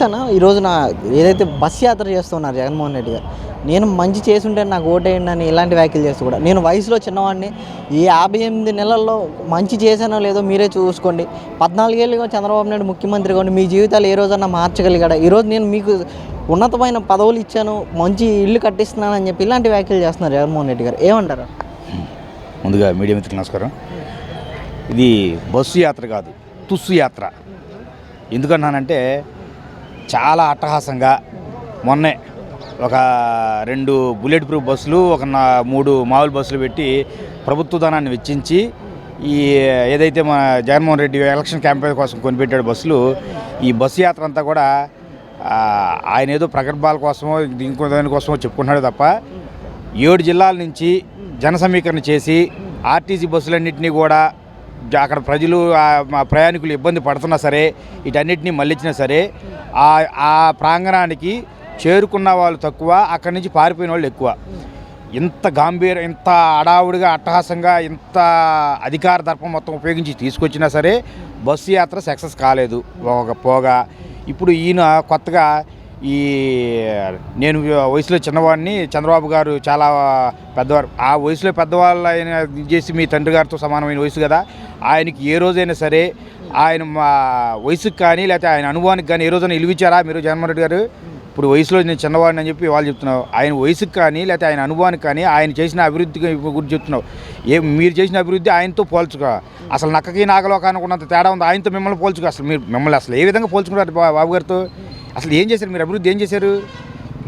Next అన్న ఈరోజు నా ఏదైతే బస్ యాత్ర చేస్తున్నారు జగన్మోహన్ రెడ్డి గారు నేను మంచి చేసుంటే నాకు ఓటేయండి అని ఇలాంటి వ్యాఖ్యలు చేస్తూ కూడా నేను వయసులో చిన్నవాడిని ఈ యాభై ఎనిమిది నెలల్లో మంచి చేశానో లేదో మీరే చూసుకోండి. పద్నాలుగేళ్ళుగా చంద్రబాబు నాయుడు ముఖ్యమంత్రి ఉండి మీ జీవితాలు ఏ రోజన్నా మార్చగలిగాడా? ఈరోజు నేను మీకు ఉన్నతమైన పదవులు ఇచ్చాను మంచి ఇల్లు కట్టిస్తున్నానని చెప్పి ఇలాంటి వ్యాఖ్యలు చేస్తున్నారు జగన్మోహన్ రెడ్డి గారు. ఏమంటారు? ముందుగా మీడియా మిత్రులకు నమస్కారం. ఇది బస్సు యాత్ర కాదు తుస్సు యాత్ర. ఎందుకన్నానంటే చాలా అట్టహాసంగా మొన్నే ఒక రెండు బుల్లెట్ ప్రూఫ్ బస్సులు ఒక మూడు మామూలు బస్సులు పెట్టి ప్రభుత్వ ధనాన్ని వెచ్చించి ఈ ఏదైతే మన జగన్మోహన్ రెడ్డి ఎలక్షన్ క్యాంపెయిన్ కోసం కొనిపెట్టాడు బస్సులు ఈ బస్సు యాత్ర అంతా కూడా ఆయన ఏదో ప్రగల్భాల కోసమో ఇంకో దానికోసమో చెప్పుకుంటున్నాడు తప్ప ఏడు జిల్లాల నుంచి జన సమీకరణ చేసి ఆర్టీసీ బస్సులన్నింటినీ కూడా అక్కడ ప్రజలు ప్రయాణికులు ఇబ్బంది పడుతున్నా సరే వీటన్నిటిని మళ్ళించినా సరే ఆ ఆ ప్రాంగణానికి చేరుకున్న వాళ్ళు తక్కువ అక్కడి నుంచి పారిపోయిన వాళ్ళు ఎక్కువ. ఇంత గాంభీర ఇంత అడావుడిగా అట్టహాసంగా ఇంత అధికార దర్పం మొత్తం ఉపయోగించి తీసుకొచ్చినా సరే బస్సు యాత్ర సక్సెస్ కాలేదు. ఒక పోగా. ఇప్పుడు ఈయన కొత్తగా ఈ నేను వయసులో చిన్నవాడిని చంద్రబాబు గారు చాలా పెద్దవారు. ఆ వయసులో పెద్దవాళ్ళు ఆయన ఇది చేసి మీ తండ్రి గారితో సమానమైన వయసు కదా. ఆయనకి ఏ రోజైనా సరే ఆయన మా వయసుకి కానీ లేకపోతే ఆయన అనుభవానికి కానీ ఏ రోజైనా ఇలువిచ్చారా మీరు జగన్మోహన్ రెడ్డి గారు? ఇప్పుడు వయసులో నేను చిన్నవాడిని అని చెప్పి వాళ్ళు చెప్తున్నావు ఆయన వయసుకి కానీ లేకపోతే ఆయన అనుభవానికి కానీ ఆయన చేసిన అభివృద్ధి గురించి చెప్తున్నావు ఏ మీరు చేసిన అభివృద్ధి ఆయనతో పోల్చుకో. అసలు నక్కకి నాగలోకానికి ఉన్నంత తేడా ఉంది? ఆయనతో మిమ్మల్ని పోల్చుకో. అసలు మీరు మిమ్మల్ని అసలు ఏ విధంగా పోల్చుకున్నారు బాబు గారితో? అసలు ఏం చేశారు? మీరు అభివృద్ధి ఏం చేశారు?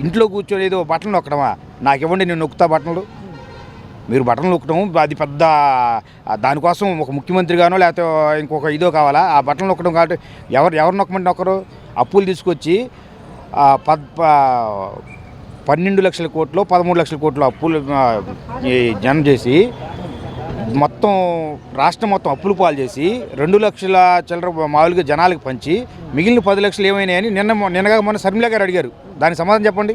ఇంట్లో కూర్చొని ఏదో బట్టలు నొక్కడమా? నాకు ఇవ్వండి నేను నొక్కుతా బట్టలు మీరు బటన్ నొక్కడం అది పెద్ద దానికోసం ఒక ముఖ్యమంత్రిగానో లేకపోతే ఇంకొక ఇదో కావాలా? ఆ బటన్ నొక్కడం కాబట్టి ఎవరు ఎవరు నొక్కమంటే నొక్కరు. అప్పులు తీసుకొచ్చి పద్ పన్నెండు లక్షల కోట్లు పదమూడు లక్షల కోట్లు అప్పులు ఆ, జనం చేసి మొత్తం రాష్ట్రం మొత్తం అప్పులు పాలు చేసి రెండు లక్షల చిల్లర మామూలుగా జనాలకు పంచి మిగిలిన పది లక్షలు ఏమైనాయని నిన్న నిన్నగా మొన్న శర్మిల గారు అడిగారు. దానికి సమాధానం చెప్పండి.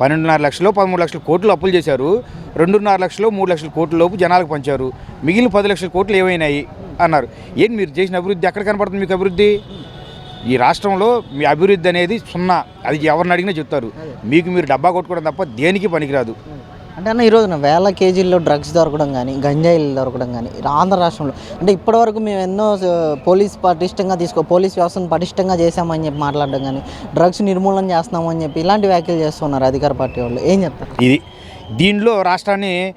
పన్నెండున్నర లక్షలు పదమూడు లక్షల కోట్లు అప్పులు చేశారు. రెండున్నర లక్షలు మూడు లక్షల కోట్ల లోపు జనాలకు పంచారు. మిగిలిన పది లక్షల కోట్లు ఏమైనాయి? అన్నారు. ఏంటి మీరు చేసిన అభివృద్ధి? ఎక్కడ కనపడుతుంది మీకు అభివృద్ధి? ఈ రాష్ట్రంలో మీ అభివృద్ధి అనేది సున్నా. అది ఎవరిని అడిగినా చెప్తారు. మీకు మీరు డబ్బా కొట్టుకోవడం తప్ప దేనికి పనికిరాదు. అంటే అన్న ఈరోజు వేల కేజీల్లో డ్రగ్స్ దొరకడం కానీ గంజాయిలు దొరకడం కానీ ఆంధ్ర రాష్ట్రంలో అంటే ఇప్పటివరకు మేము ఎన్నో పోలీస్ పటిష్టంగా తీసుకో పోలీస్ వ్యవస్థను పటిష్టంగా చేశామని చెప్పి మాట్లాడడం కానీ డ్రగ్స్ నిర్మూలన చేస్తున్నామని చెప్పి ఇలాంటి వ్యాఖ్యలు చేస్తున్నారు అధికార పార్టీ వాళ్ళు. ఏం చెప్తారు? ఇది దీనిలో రాష్ట్రాన్ని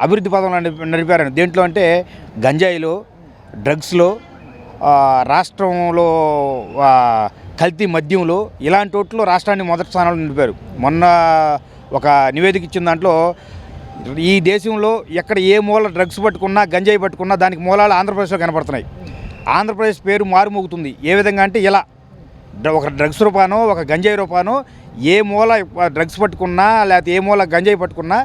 అభివృద్ధి పదంలో నడిపి- నడిపారు దేంట్లో అంటే గంజాయిలో డ్రగ్స్లో రాష్ట్రంలో కల్తీ మద్యంలో ఇలాంటి వాటిలో రాష్ట్రాన్ని మొదటి స్థానంలో నిలిపారు. మొన్న ఒక నివేదిక ఇచ్చిన దాంట్లో ఈ దేశంలో ఎక్కడ ఏ మూల డ్రగ్స్ పట్టుకున్నా గంజాయి పట్టుకున్నా దానికి మూలాలు ఆంధ్రప్రదేశ్లో కనపడుతున్నాయి. ఆంధ్రప్రదేశ్ పేరు మారుమోగుతుంది. ఏ విధంగా అంటే ఇలా ఒక డ్రగ్స్ రూపానో ఒక గంజాయి రూపానో ఏ మూల డ్రగ్స్ పట్టుకున్నా లేకపోతే ఏ మూల గంజాయి పట్టుకున్నా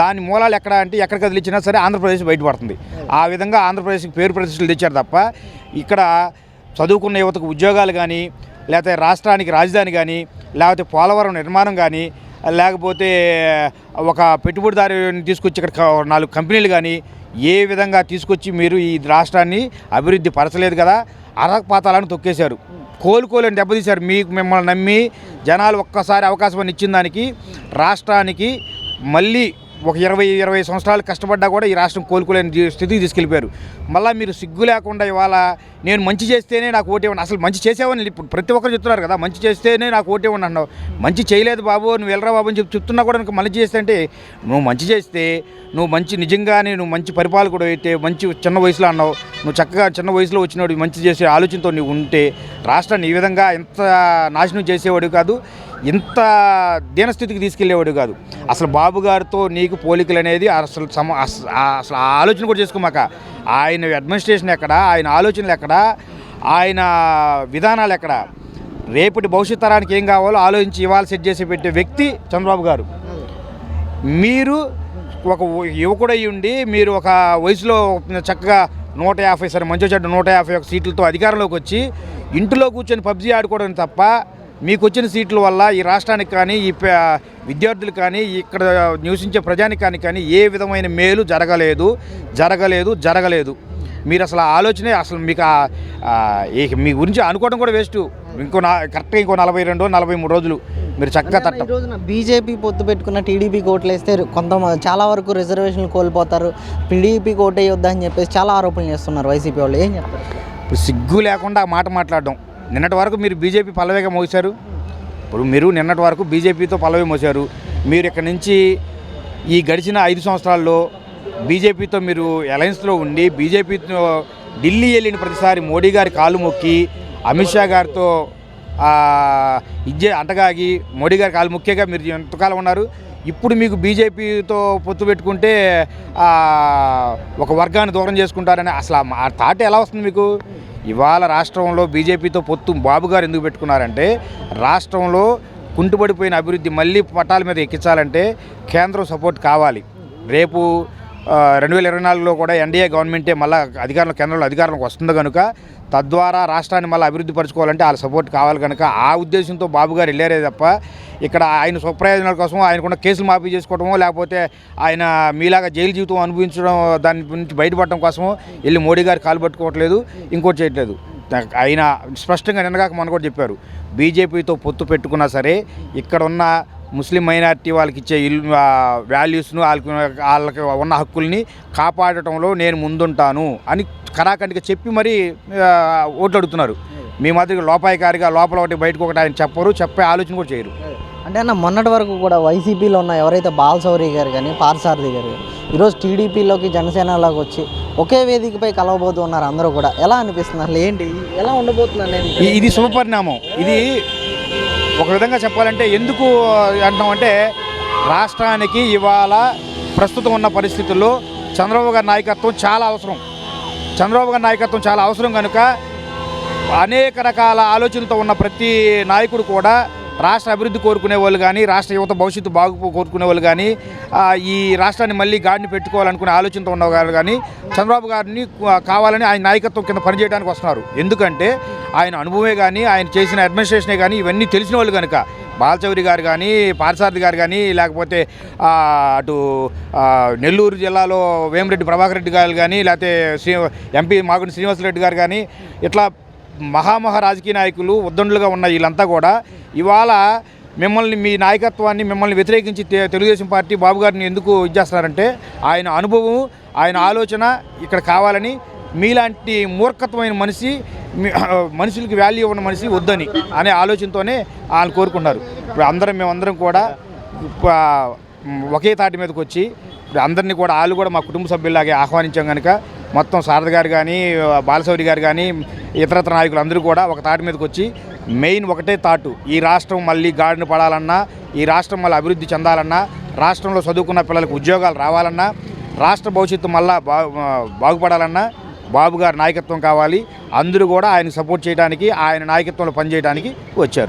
దాని మూలాలు ఎక్కడ అంటే ఎక్కడ కదిలిచ్చినా సరే ఆంధ్రప్రదేశ్ బయటపడుతుంది. ఆ విధంగా ఆంధ్రప్రదేశ్కి పేరు ప్రతిష్టలు తెచ్చారు తప్ప ఇక్కడ చదువుకున్న యువతకు ఉద్యోగాలు కానీ లేకపోతే రాష్ట్రానికి రాజధాని కానీ లేకపోతే పోలవరం నిర్మాణం కానీ లేకపోతే ఒక పెట్టుబడిదారుని తీసుకొచ్చి ఇక్కడ నాలుగు కంపెనీలు కానీ ఏ విధంగా తీసుకొచ్చి మీరు ఈ రాష్ట్రాన్ని అభివృద్ధి పరచలేదు కదా అరపాతాలను తొక్కేశారు. కోలుకోలేని దెబ్బతీశారు. మీకు మిమ్మల్ని నమ్మి జనాలు ఒక్కసారి అవకాశం ఇచ్చిన దానికి రాష్ట్రానికి మళ్ళీ ఒక ఇరవై ఇరవై సంవత్సరాలు కష్టపడ్డా కూడా ఈ రాష్ట్రం కోలుకోలేని స్థితికి తీసుకెళ్ళిపోయారు. మళ్ళీ మీరు సిగ్గు లేకుండా ఇవాళ నేను మంచి చేస్తేనే నాకు ఓటేవ్వండి అసలు మంచి చేసేవని ఇప్పుడు ప్రతి ఒక్కరు చెప్తున్నారు కదా మంచి చేస్తేనే నాకు ఓటేవ్వండి అన్నావు. మంచి చేయలేదు బాబు నువ్వు వెళ్ళరా బాబు అని చెప్పి చెప్తున్నా కూడా నాకు మంచి చేస్తే అంటే నువ్వు మంచి చేస్తే నువ్వు మంచి నిజంగానే నువ్వు మంచి పరిపాలకుడు అయితే మంచి చిన్న వయసులో అన్నావు. నువ్వు చక్కగా చిన్న వయసులో వచ్చినవాడు మంచి చేసే ఆలోచనతో నువ్వు ఉంటే రాష్ట్రాన్ని ఈ విధంగా ఎంత నాశనం చేసేవాడు కాదు ఇంత దీనస్థితికి తీసుకెళ్ళేవాడు కాదు. అసలు బాబు గారితో నీకు పోలికలు అనేది అసలు సమ అసలు ఆ ఆలోచన కూడా చేసుకోమాక. ఆయన అడ్మినిస్ట్రేషన్ ఎక్కడ ఆయన ఆలోచనలు ఎక్కడ ఆయన విధానాలు ఎక్కడ? రేపటి భవిష్యత్ తరానికి ఏం కావాలో ఆలోచించి ఇవాళ సెట్ చేసి పెట్టే వ్యక్తి చంద్రబాబు గారు. మీరు ఒక యువకుడై ఉండి మీరు ఒక వయసులో చక్కగా నూట యాభై సరే మంచి చెడ్డ నూట యాభై ఒక సీట్లతో అధికారంలోకి వచ్చి ఇంటిలో కూర్చొని పబ్జీ ఆడుకోవడం తప్ప మీకు వచ్చిన సీట్ల వల్ల ఈ రాష్ట్రానికి కానీ ఈ విద్యార్థులు కానీ ఇక్కడ నివసించే ప్రజానికానికి కానీ ఏ విధమైన మేలు జరగలేదు జరగలేదు జరగలేదు. మీరు అసలు ఆలోచనే అసలు మీకు మీ గురించి అనుకోవడం కూడా వేస్ట్. ఇంకో నా కరెక్ట్గా ఇంకో నలభై రెండు నలభై మూడు రోజులు. మీరు చక్కగా తట్ట రోజున బీజేపీ పొత్తు పెట్టుకున్న టీడీపీకి ఓట్లు వేస్తే కొంత చాలా వరకు రిజర్వేషన్లు కోల్పోతారు. టీడీపీకి ఓటు అని చెప్పేసి చాలా ఆరోపణలు చేస్తున్నారు వైసీపీ వాళ్ళు. ఏం చెప్తారు? ఇప్పుడు సిగ్గు లేకుండా మాట మాట్లాడడం. నిన్నటి వరకు మీరు బీజేపీ పల్లవిగా మోసారు. ఇప్పుడు మీరు నిన్నటి వరకు బీజేపీతో పల్లవి మోసారు. మీరు ఇక్కడ నుంచి ఈ గడిచిన ఐదు సంవత్సరాల్లో బీజేపీతో మీరు అలయన్స్లో ఉండి బీజేపీతో ఢిల్లీ వెళ్ళిన ప్రతిసారి మోడీ గారి కాలు మొక్కి అమిత్ షా గారితో ఇజ్జే అంటగాగి మోడీ గారు కాలు ముఖ్యంగా మీరు ఎంతకాలం ఉన్నారు? ఇప్పుడు మీకు బీజేపీతో పొత్తు పెట్టుకుంటే ఒక వర్గాన్ని దూరం చేసుకుంటారని అసలు ఆ మా- ఆ థాట్ ఎలా వస్తుంది మీకు? ఇవాళ రాష్ట్రంలో బీజేపీతో పొత్తు బాబు గారు ఎందుకు పెట్టుకున్నారంటే రాష్ట్రంలో కుంటుపడిపోయిన అభివృద్ధి మళ్ళీ పట్టాల మీద ఎక్కించాలంటే కేంద్రం సపోర్ట్ కావాలి. రేపు రెండు వేల ఇరవై నాలుగులో కూడా ఎన్డీఏ గవర్నమెంటే మళ్ళీ అధికారంలో కేంద్రంలో అధికారంలోకి వస్తుంది కనుక తద్వారా రాష్ట్రాన్ని మళ్ళీ అభివృద్ధి పరచుకోవాలంటే వాళ్ళ సపోర్ట్ కావాలి కనుక. ఆ ఉద్దేశంతో బాబు గారు వెళ్ళారే తప్ప ఇక్కడ ఆయన స్వప్రయోజనాల కోసం ఆయనకున్న కేసులు మాఫీ చేసుకోవడమో లేకపోతే ఆయన మీలాగా జైలు జీవితం అనుభవించడం దాని నుంచి బయటపడడం కోసమో వెళ్ళి మోడీ గారు కాలు పట్టుకోవట్లేదు ఇంకోటి చేయట్లేదు. ఆయన స్పష్టంగా నిన్నగాక మన కూడా చెప్పారు బీజేపీతో పొత్తు పెట్టుకున్నా సరే ఇక్కడ ఉన్న ముస్లిం మైనారిటీ వాళ్ళకి ఇచ్చే ఇల్లు వాల్యూస్ను వాళ్ళకి వాళ్ళకి ఉన్న హక్కుల్ని కాపాడటంలో నేను ముందుంటాను అని కరాఖండిగా చెప్పి మరీ ఓట్లు అడుగుతున్నారు మీ మాదిరిగా లోపాయికారిగా లోపల ఒకటి బయటకు ఒకటి ఆయన చెప్పరు చెప్పే ఆలోచన కూడా చేయరు. అంటే అన్న మొన్నటి వరకు కూడా వైసీపీలో ఉన్న ఎవరైతే బాలశౌరి గారు కానీ పార్సారథి గారు కానీ ఈరోజు టీడీపీలోకి జనసేనలోకి వచ్చి ఒకే వేదికపై కలవబోతూ ఉన్నారు అందరూ కూడా. ఎలా అనిపిస్తుంది అసలు? ఏంటి? ఎలా ఈ- ఇది శుభపరిణామం. ఇది ఒక విధంగా చెప్పాలంటే ఎందుకు అంటామంటే రాష్ట్రానికి ఇవాళ ప్రస్తుతం ఉన్న పరిస్థితుల్లో చంద్రబాబు గారి నాయకత్వం చాలా అవసరం. చంద్రబాబు గారి నాయకత్వం చాలా అవసరం కనుక అనేక రకాల ఆలోచనలతో ఉన్న ప్రతి నాయకుడు కూడా రాష్ట్ర అభివృద్ధి కోరుకునే వాళ్ళు కానీ రాష్ట్ర యువత భవిష్యత్తు బాగు కోరుకునే వాళ్ళు కానీ ఈ రాష్ట్రాన్ని మళ్ళీ గాడిని పెట్టుకోవాలనుకునే ఆలోచనతో ఉన్నవారు కానీ చంద్రబాబు గారిని కావాలని ఆయన నాయకత్వం కింద పనిచేయడానికి వస్తున్నారు. ఎందుకంటే ఆయన అనుభవమే కానీ ఆయన చేసిన అడ్మినిస్ట్రేషనే కానీ ఇవన్నీ తెలిసిన వాళ్ళు కనుక బాలచౌరి గారు కానీ పారసారథి గారు కానీ లేకపోతే అటు నెల్లూరు జిల్లాలో వేమిరెడ్డి ప్రభాకర్ రెడ్డి గారు కానీ లేకపోతే శ్రీ ఎంపీ మాగుంటి శ్రీనివాసరెడ్డి గారు కానీ ఇట్లా మహామహా రాజకీయ నాయకులు ఉద్దండులుగా ఉన్న వీళ్ళంతా కూడా ఇవాళ మిమ్మల్ని మీ నాయకత్వాన్ని మిమ్మల్ని వ్యతిరేకించి తె- తెలుగుదేశం పార్టీ బాబు గారిని ఎందుకు ఇచ్చేస్తున్నారంటే ఆయన అనుభవం ఆయన ఆలోచన ఇక్కడ కావాలని మీలాంటి మూర్ఖత్వమైన మనిషి మనుషులకి వాల్యూ ఉన్న మనిషి వద్దని అనే ఆలోచనతోనే వాళ్ళు కోరుకున్నారు. ఇప్పుడు అందరం మేమందరం కూడా ఒకే తాటి మీదకి వచ్చి అందరినీ కూడా వాళ్ళు కూడా మా కుటుంబ సభ్యుల్లాగే ఆహ్వానించాం కనుక మొత్తం శారద గారు కానీ బాలశౌరి గారు కానీ ఇతరత్ర నాయకులు అందరూ కూడా ఒక తాటి మీదకి వచ్చి మెయిన్ ఒకటే తాటు. ఈ రాష్ట్రం మళ్ళీ గాడిన పడాలన్నా ఈ రాష్ట్రం మళ్ళీ అభివృద్ధి చెందాలన్నా రాష్ట్రంలో చదువుకున్న పిల్లలకు ఉద్యోగాలు రావాలన్నా రాష్ట్ర భవిష్యత్తు మళ్ళా బా బాగుపడాలన్నా బాబు గారి నాయకత్వం కావాలి. అందరూ కూడా ఆయన సపోర్ట్ చేయడానికి ఆయన నాయకత్వంలో పనిచేయడానికి వచ్చారు.